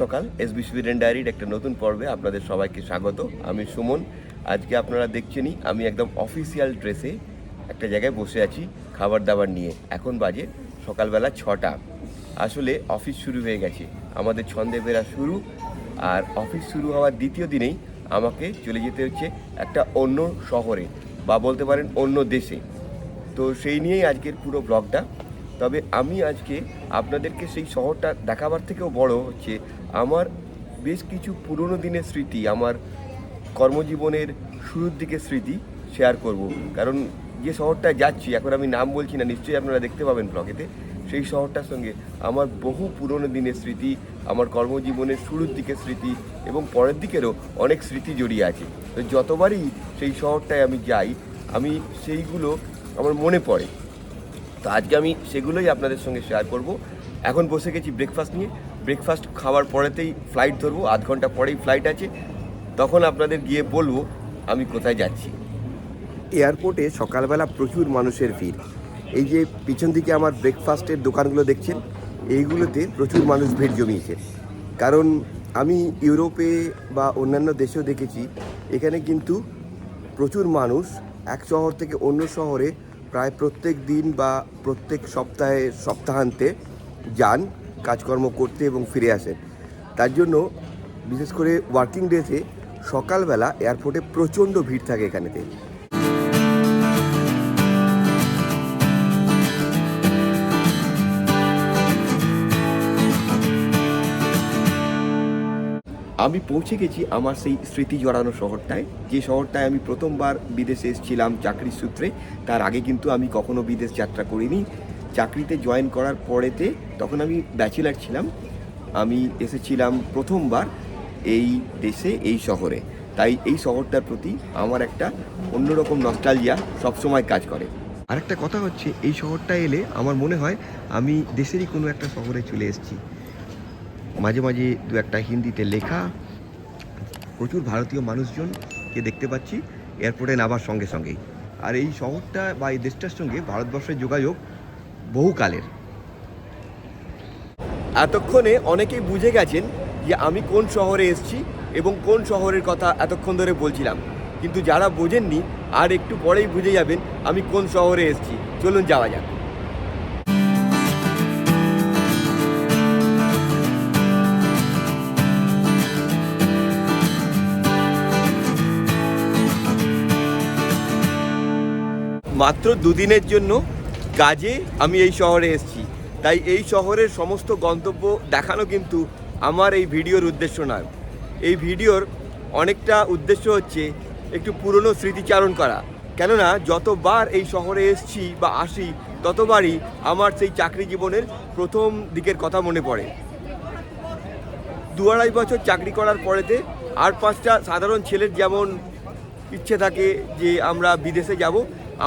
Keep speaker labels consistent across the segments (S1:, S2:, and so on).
S1: সকাল SB Sweden ডায়েরির একটা নতুন পর্বে আপনাদের সবাইকে স্বাগত। আমি সুমন, আজকে আপনারা দেখছেনই, আমি একদম অফিসিয়াল ড্রেসে একটা জায়গায় বসে আছি খাবার দাবার নিয়ে। এখন বাজে সকালবেলা ছটা। আসলে অফিস শুরু হয়ে গেছে, আমাদের ছন্দে বেরা শুরু। আর অফিস শুরু হওয়ার দ্বিতীয় দিনেই আমাকে চলে যেতে হচ্ছে একটা অন্য শহরে, বা বলতে পারেন অন্য দেশে। তো সেই নিয়েই আজকের পুরো ব্লগটা তবে আমি আজকে আপনাদেরকে সেই শহরটা দেখাবার থেকেও বড় হচ্ছে আমার বেশ কিছু পুরনো দিনের স্মৃতি, আমার কর্মজীবনের শুরুর দিকে স্মৃতি শেয়ার করব। কারণ যে শহরটায় যাচ্ছি, এখন আমি নাম বলছি না, নিশ্চয়ই আপনারা দেখতে পাবেন ব্লগেতে, সেই শহরটার সঙ্গে আমার বহু পুরনো দিনের স্মৃতি, আমার কর্মজীবনের শুরুর দিকের স্মৃতি এবং পরের দিকেরও অনেক স্মৃতি জড়িয়ে আছে। তো যতবারই সেই শহরটায় আমি যাই, আমি সেইগুলো আমার মনে পড়ে। তো আজকে আমি সেগুলোই আপনাদের সঙ্গে শেয়ার করব। এখন বসে গেছি ব্রেকফাস্ট নিয়ে। ব্রেকফাস্ট খাওয়ার পরেতেই ফ্লাইট ধরবো, আধ ঘণ্টা পরেই ফ্লাইট আছে। তখন আপনাদের গিয়ে বলব, আমি কোথায় যাচ্ছি। এয়ারপোর্টে সকালবেলা প্রচুর মানুষের ভিড়। এই যে পিছন দিকে আমার ব্রেকফাস্টের দোকানগুলো দেখছেন, এইগুলোতে প্রচুর মানুষ ভিড় জমিয়েছে। কারণ আমি ইউরোপে বা অন্যান্য দেশেও দেখেছি, এখানে কিন্তু প্রচুর মানুষ এক শহর থেকে অন্য শহরে প্রায় প্রত্যেক দিন বা প্রত্যেক সপ্তাহে, সপ্তাহান্তে যান। কাজকর্ম করতে এবং ফিরে আসেন তার জন্য বিশেষ করে ওয়ার্কিং ডেতে সকালবেলা এয়ারপোর্টে প্রচণ্ড ভিড় থাকে এখানেতে। আমি পৌঁছে গেছি আমার সেই স্মৃতি জড়ানো শহরটায়। যে শহরটায় আমি প্রথমবার বিদেশে এসেছিলাম চাকরির সূত্রে, তার আগে কিন্তু আমি কখনো বিদেশ যাত্রা করিনি। চাকরিতে জয়েন করার পরেতে তখন আমি ব্যাচেলার ছিলাম। আমি এসেছিলাম প্রথমবার এই দেশে, এই শহরে। তাই এই শহরটার প্রতি আমার একটা অন্যরকম নস্টালজিয়া সবসময় কাজ করে। আরেকটা কথা হচ্ছে, এই শহরটা এলে আমার মনে হয় আমি দেশেরই কোনো একটা শহরে চলে এসেছি। মাঝে মাঝে দু একটা হিন্দিতে লেখা, প্রচুর ভারতীয় মানুষজনকে দেখতে পাচ্ছি, এয়ারপোর্টে নামার সঙ্গে সঙ্গেই। আর এই শহরটা বা এই দেশটার সঙ্গে ভারতবর্ষের যোগাযোগ বহুকালের। এতক্ষণে অনেকেই বুঝে গেছেন যে আমি কোন শহরে এসেছি এবং কোন শহরের কথা এতক্ষণ ধরে বলছিলাম। কিন্তু যারা বোঝেননি, আর একটু পরেই বুঝে যাবেন আমি কোন শহরে এসেছি। চলুন যাওয়া যাক। মাত্র দুদিনের জন্য কাজে আমি এই শহরে এসেছি। তাই এই শহরের সমস্ত গন্তব্য দেখানো কিন্তু আমার এই ভিডিওর উদ্দেশ্য নয়। এই ভিডিওর অনেকটা উদ্দেশ্য হচ্ছে একটু পুরনো স্মৃতিচারণ করা। কেননা যতবার এই শহরে এসছি বা আসি, ততবারই আমার সেই চাকরি জীবনের প্রথম দিকের কথা মনে পড়ে। দু আড়াই বছর চাকরি করার পরেতে আর পাঁচটা সাধারণ ছেলের যেমন ইচ্ছে থাকে যে আমরা বিদেশে যাব,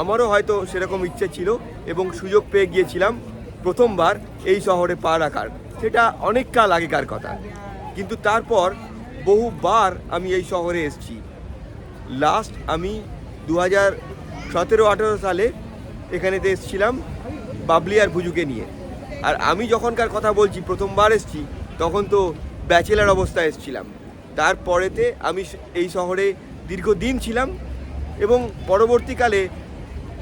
S1: আমারও হয়তো সেরকম ইচ্ছে ছিল। এবং সুযোগ পেয়ে গিয়েছিলাম প্রথমবার এই শহরে পা রাখার। সেটা অনেক কাল আগেকার কথা। কিন্তু তারপর বহুবার আমি এই শহরে এসেছি। লাস্ট আমি দু হাজার সতেরো আঠেরো সালে এখানেতে এসেছিলাম বাবলি আর ভুজুকে নিয়ে। আর আমি যখনকার কথা বলছি, প্রথমবার এসেছি, তখন তো ব্যাচেলার অবস্থায় এসেছিলাম। তারপরেতে আমি এই শহরে দীর্ঘদিন ছিলাম এবং পরবর্তীকালে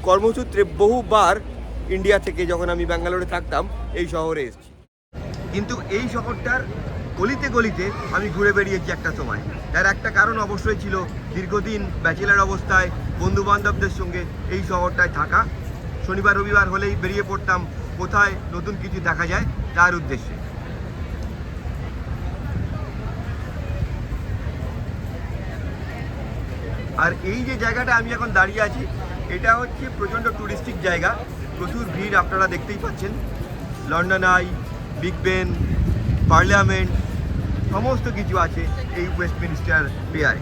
S1: কর্মসূত্রে বহুবার ইন্ডিয়া থেকে যখন আমি ব্যাঙ্গালোরে থাকতাম, এই শহরে এসেছি। কিন্তু এই শহরটার গলিতে গলিতে আমি ঘুরে বেরিয়েছি একটা সময়। তার একটা কারণ অবশ্যই ছিল দীর্ঘদিন ব্যাচেলার অবস্থায় বন্ধু বান্ধবদের সঙ্গে এই শহরটায় থাকা। শনিবার, রবিবার হলেই বেরিয়ে পড়তাম কোথায় নতুন কিছু দেখা যায় তার উদ্দেশ্যে। আর এই যে জায়গাটা আমি এখন দাঁড়িয়ে আছি এটা হচ্ছে প্রচণ্ড টুরিস্টিক জায়গা। প্রচুর ভিড় আপনারা দেখতেই পাচ্ছেন। London Eye, Big Ben, Parliament, সমস্ত কিছু আছে এই ওয়েস্টমিনিস্টার পেয়ারে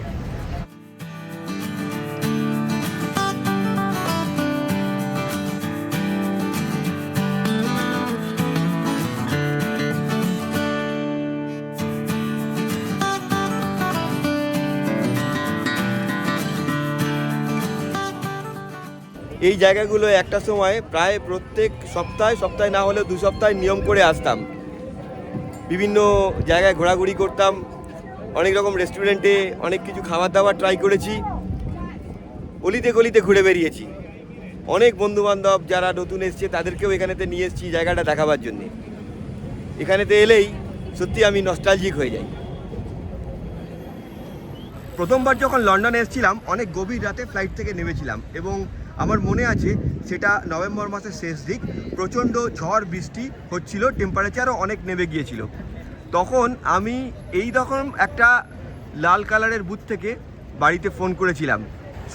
S1: এই জায়গাগুলো একটা সময় প্রায় প্রত্যেক সপ্তাহে সপ্তাহে না হলেও দু সপ্তাহে নিয়ম করে আসতাম। বিভিন্ন জায়গায় ঘোরাঘুরি করতাম, অনেক রকম রেস্টুরেন্টে অনেক কিছু খাবার দাবার ট্রাই করেছি, অলিতে গলিতে ঘুরে বেরিয়েছি। অনেক বন্ধু বান্ধব যারা নতুন এসছে, তাদেরকেও এখানেতে নিয়ে এসেছি জায়গাটা দেখাবার জন্যে। এখানেতে এলেই সত্যি আমি নস্টালজিক হয়ে যাই। প্রথমবার যখন লন্ডনে এসেছিলাম, অনেক গভীর রাতে ফ্লাইট থেকে নেমেছিলাম এবং আমার মনে আছে সেটা নভেম্বর মাসের শেষ দিক, প্রচণ্ড ঝড়, বৃষ্টি হচ্ছিল টেম্পারেচারও অনেক নেমে গিয়েছিল। তখন আমি এই রকম একটা লাল কালারের বুথ থেকে বাড়িতে ফোন করেছিলাম।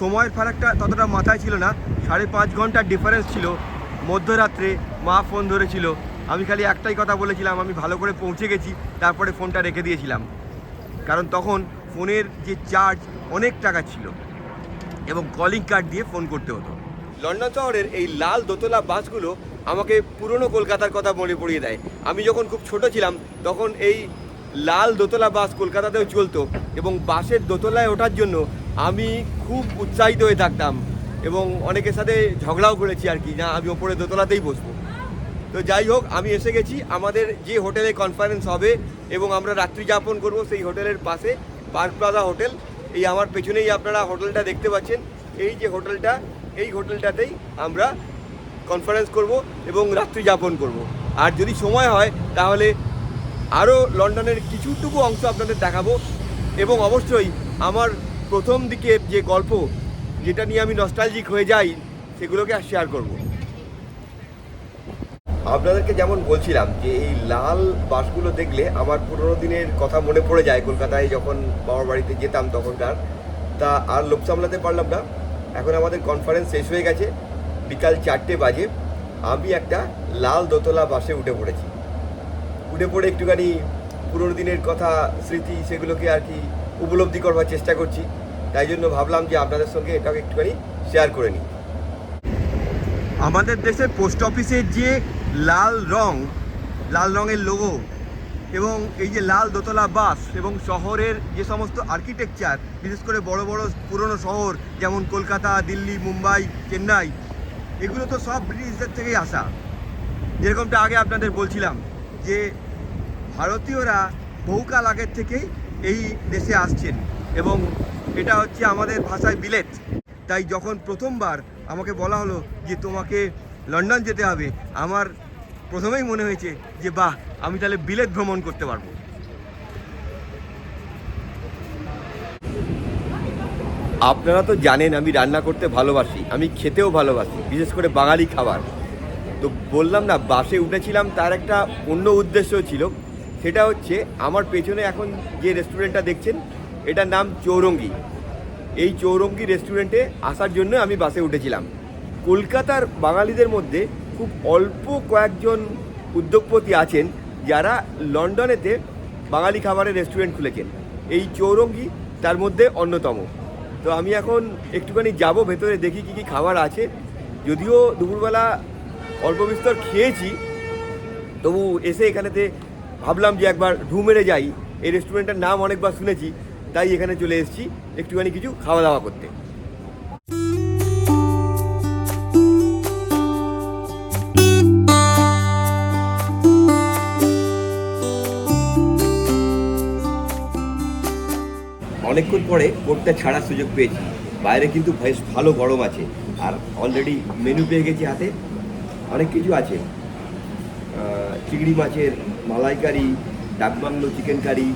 S1: সময়ের ফারাকটা ততটা মাথায় ছিল না, সাড়ে পাঁচ ঘণ্টার ডিফারেন্স ছিল। মধ্যরাত্রে মা ফোন ধরেছিল। আমি খালি একটাই কথা বলেছিলাম, আমি ভালো করে পৌঁছে গেছি, তারপরে ফোনটা রেখে দিয়েছিলাম। কারণ তখন ফোনের যে চার্জ অনেক টাকা ছিল এবং কলিং কার্ড দিয়ে ফোন করতে হতো। লন্ডন শহরের এই লাল দোতলা বাসগুলো আমাকে পুরনো কলকাতার কথা মনে পড়িয়ে দেয়। আমি যখন খুব ছোট ছিলাম, তখন এই লাল দোতলা বাস কলকাতাতেও চলতো এবং বাসের দোতলায় ওঠার জন্য আমি খুব উৎসাহিত হয়ে থাকতাম এবং অনেকের সাথে ঝগড়াও করেছি আর কি, না, আমি ওপরে দোতলাতেই বসবো। তো যাই হোক, আমি এসে গেছি, আমাদের যে হোটেলে কনফারেন্স হবে এবং আমরা রাত্রি যাপন করব সেই হোটেলের পাশে পার্ক প্লাজা হোটেল। এই আমার পেছনেই আপনারা হোটেলটা দেখতে পাচ্ছেন। এই যে হোটেলটা এই হোটেলটাতেই আমরা কনফারেন্স করব এবং রাত্রি যাপন করব। আর যদি সময় হয়, তাহলে আরও লন্ডনের কিছুটুকু অংশ আপনাদের দেখাবো। এবং অবশ্যই আমার প্রথম দিকের যে গল্প, যেটা নিয়ে আমি নস্টালজিক হয়ে যাই, সেগুলোকে শেয়ার করব। আপনাদেরকে যেমন বলছিলাম যে এই লাল বাসগুলো দেখলে আমার পুরোনো দিনের কথা মনে পড়ে যায় কলকাতায় যখন বাবার বাড়িতে যেতাম তখনকার, তা আর লোক সামলাতে পারলাম না। এখন আমাদের কনফারেন্স শেষ হয়ে গেছে। বিকাল চারটে বাজে। আমি একটা লাল দোতলা বাসে উঠে পড়েছি। উঠে পড়ে একটুখানি পুরোনো দিনের কথা, স্মৃতি সেগুলোকে আর কি উপলব্ধি করবার চেষ্টা করছি। তাই জন্য ভাবলাম যে আপনাদের সঙ্গে এটাকে একটুখানি শেয়ার করে নিই। আমাদের দেশের পোস্ট অফিসের যে লাল রং, লাল রঙের লোগো এবং এই যে লাল দোতলা বাস এবং শহরের যে সমস্ত আর্কিটেকচার বিশেষ করে বড় বড় পুরনো শহর, যেমন কলকাতা, দিল্লি, মুম্বাই, চেন্নাই, এগুলো তো সব ব্রিটিশদের থেকেই আসা। যেরকমটা আগে আপনাদের বলছিলাম যে ভারতীয়রা বহুকাল আগের থেকেই এই দেশে আসছেন এবং এটা হচ্ছে আমাদের ভাষায় বিলেট তাই যখন প্রথমবার আমাকে বলা হলো যে তোমাকে লন্ডন যেতে হবে, আমার প্রথমেই মনে হয়েছে যে, বাহ, আমি তাহলে বিলেত ভ্রমণ করতে পারব। আপনারা তো জানেন, আমি রান্না করতে ভালোবাসি, আমি খেতেও ভালোবাসি, বিশেষ করে বাঙালি খাবার। তো বললাম না, বাসে উঠেছিলাম, তার একটা অন্য উদ্দেশ্য ছিল, সেটা হচ্ছে আমার পেছনে এখন যে রেস্টুরেন্টটা দেখছেন, এটার নাম চৌরঙ্গি। এই চৌরঙ্গি রেস্টুরেন্টে আসার জন্য আমি বাসে উঠেছিলাম। কলকাতার বাঙালিদের মধ্যে খুব অল্প কয়েকজন উদ্যোগপতি আছেন যারা লন্ডনেতে বাঙালি খাবারের রেস্টুরেন্ট খুলেছেন। এই চৌরঙ্গি তার মধ্যে অন্যতম। তো আমি এখন একটুখানি যাব, ভেতরে দেখি কী কী খাবার আছে। যদিও দুপুরবেলা অল্প বিস্তর খেয়েছি, তবু এসে এখানেতে ভাবলাম যে একবার ঢু মেরে যাই। এই রেস্টুরেন্টের নাম অনেকবার শুনেছি, তাই এখানে চলে এসেছি একটুখানি কিছু খাওয়া দাওয়া করতে। অনেকক্ষণ পরে কোটটা ছাড়ার সুযোগ পেয়েছি। বাইরে কিন্তু বেশ ভালো গরম আছে। আর অলরেডি মেনু পেয়ে গেছি হাতে। অনেক কিছু আছে। চিংড়ি মাছের malaikari dak bungalow chicken curry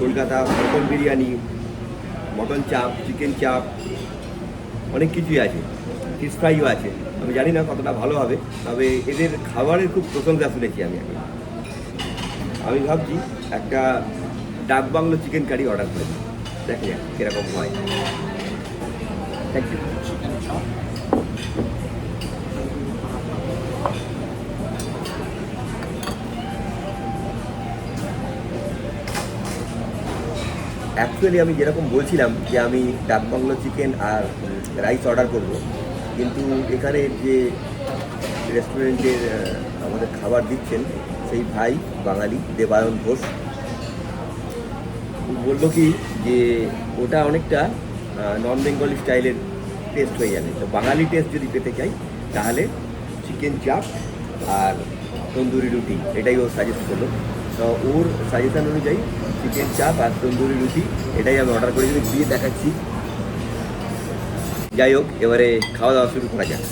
S1: Kolkata mutton biryani mutton chaap chicken chaap অনেক কিছুই আছে। ফিশ ফ্রাইও আছে। আমি জানি না কতটা ভালো হবে, তবে এদের খাবারের খুব প্রশংসা শুনেছি আমি আমি ভাবছি একটা ডাক বাংলো চিকেন কারি অর্ডার করে দিই। দেখা যাক হয়। থ্যাংক ইউ অ্যাকচুয়ালি আমি যেরকম বলছিলাম যে আমি ডাক বাংলো চিকেন আর রাইস অর্ডার করব, কিন্তু এখানে যে রেস্টুরেন্টের আমাদের খাবার দিচ্ছেন, সেই ভাই বাঙালি দেবায়ন ঘোষ। বলল কি যে ওটা অনেকটা নন বেঙ্গলি স্টাইলের টেস্ট হয়ে যাবে। তো বাঙালি টেস্ট যদি পেতে চাই, তাহলে চিকেন চাপ আর তন্দুরি রুটি, এটাই ও সাজেস্ট করল। তো ওর সাজেশন অনুযায়ী চিকেন চাপ আর তন্দুরি রুটি, এটাই আমি অর্ডার করে করেছি দিয়ে দেখাচ্ছি। যাই হোক, এবারে খাওয়া দাওয়া শুরু করা যাক।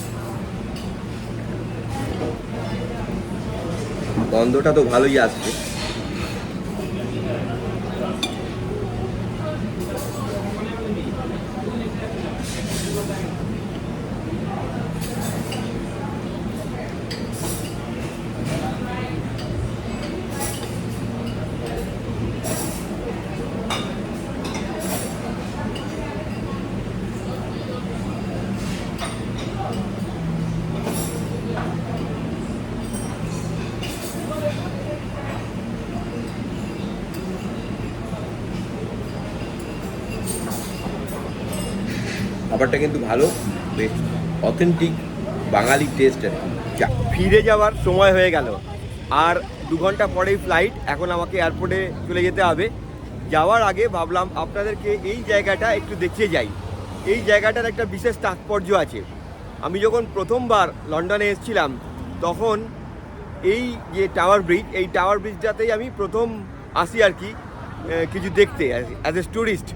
S1: গন্ধটা তো ভালোই আসছে। খাবারটা কিন্তু ভালো, বেশ অথেন্টিক বাঙালি টেস্ট ফিরে যাওয়ার সময় হয়ে গেল। আর দু ঘণ্টা পরেই ফ্লাইট এখন আমাকে এয়ারপোর্টে চলে যেতে হবে। যাওয়ার আগে ভাবলাম আপনাদেরকে এই জায়গাটা একটু দেখিয়ে যাই। এই জায়গাটার একটা বিশেষ তাৎপর্য আছে। আমি যখন প্রথমবার লন্ডনে এসেছিলাম, তখন এই যে টাওয়ার ব্রিজ এই টাওয়ার ব্রিজটাতেই আমি প্রথম আসি আর কি কিছু দেখতে অ্যাজ এ ট্যুরিস্ট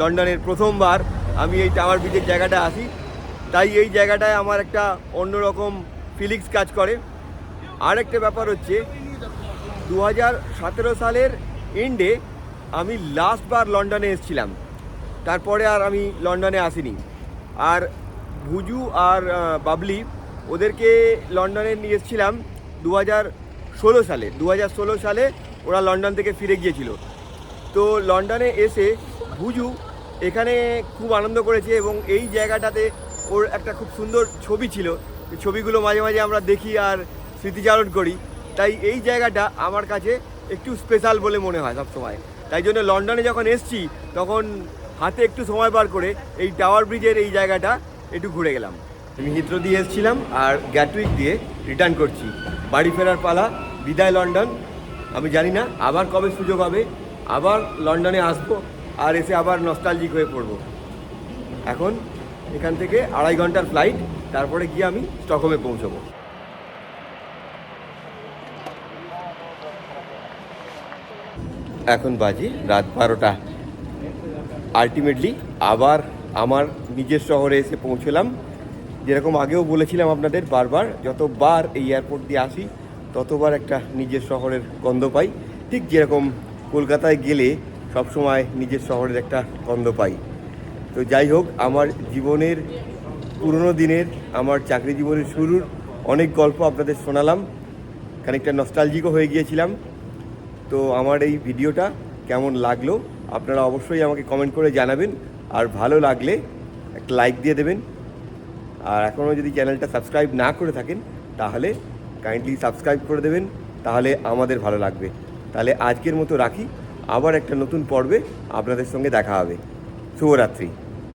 S1: লন্ডনের প্রথমবার। আমি এই টাওয়ার ব্রিজের জায়গাটা আসি। তাই এই জায়গাটায় আমার একটা অন্যরকম ফিলিংস কাজ করে। আর একটা ব্যাপার হচ্ছে দু হাজার সতেরো সালের এন্ডে আমি লাস্টবার লন্ডনে এসেছিলাম। তারপরে আর আমি লন্ডনে আসিনি। আর ভুজু আর বাবলি ওদেরকে লন্ডনে নিয়ে এসেছিলাম দু ষোলো সালে। দু ষোলো সালে ওরা লন্ডন থেকে ফিরে গিয়েছিল। তো লন্ডনে এসে ভুজু এখানে খুব আনন্দ করেছে এবং এই জায়গাটাতে ওর একটা খুব সুন্দর ছবি ছিল। ছবিগুলো মাঝে মাঝে আমরা দেখি আর স্মৃতিচারণ করি। তাই এই জায়গাটা আমার কাছে একটু স্পেশাল বলে মনে হয় সবসময়। তাই জন্য লন্ডনে যখন এসছি, তখন হাতে একটু সময় বার করে এই টাওয়ার ব্রিজের এই জায়গাটা একটু ঘুরে গেলাম। আমি হিত্র দিয়ে এসেছিলাম আর গ্যাটউইক দিয়ে রিটার্ন করছি। বাড়ি ফেরার পালা, বিদায় লন্ডন। আমি জানি না আবার কবে সুযোগ হবে, আবার লন্ডনে আসব। আর এসে আবার নস্টালজিক হয়ে পড়ব। এখন এখান থেকে আড়াই ঘণ্টার ফ্লাইট তারপরে গিয়ে আমি স্টকহোমে পৌঁছবো। এখন বাজে রাত বারোটা। আলটিমেটলি আবার আমার নিজের শহরে এসে পৌঁছলাম। যেরকম আগেও বলেছিলাম আপনাদের বারবার, যতবার এই এয়ারপোর্ট দিয়ে আসি, ততবার একটা নিজের শহরের গন্ধ পাই। ঠিক যেরকম কলকাতায় গেলে সবসময় নিজের শহরের একটা গন্ধ পাই। তো যাই হোক, আমার জীবনের পুরনো দিনের, আমার চাকরি জীবনের শুরুর অনেক গল্প আপনাদের শোনালাম। খানিকটা নস্টালজিকও হয়ে গিয়েছিলাম। তো আমার এই ভিডিওটা কেমন লাগল, আপনারা অবশ্যই আমাকে কমেন্ট করে জানাবেন। আর ভালো লাগলে একটা লাইক দিয়ে দেবেন। আর এখনও যদি চ্যানেলটা সাবস্ক্রাইব না করে থাকেন, তাহলে কাইন্ডলি সাবস্ক্রাইব করে দেবেন। তাহলে আমাদের ভালো লাগবে। তাহলে আজকের মতো রাখি। আবার একটা নতুন পর্বে আপনাদের সঙ্গে দেখা হবে। শুভরাত্রি।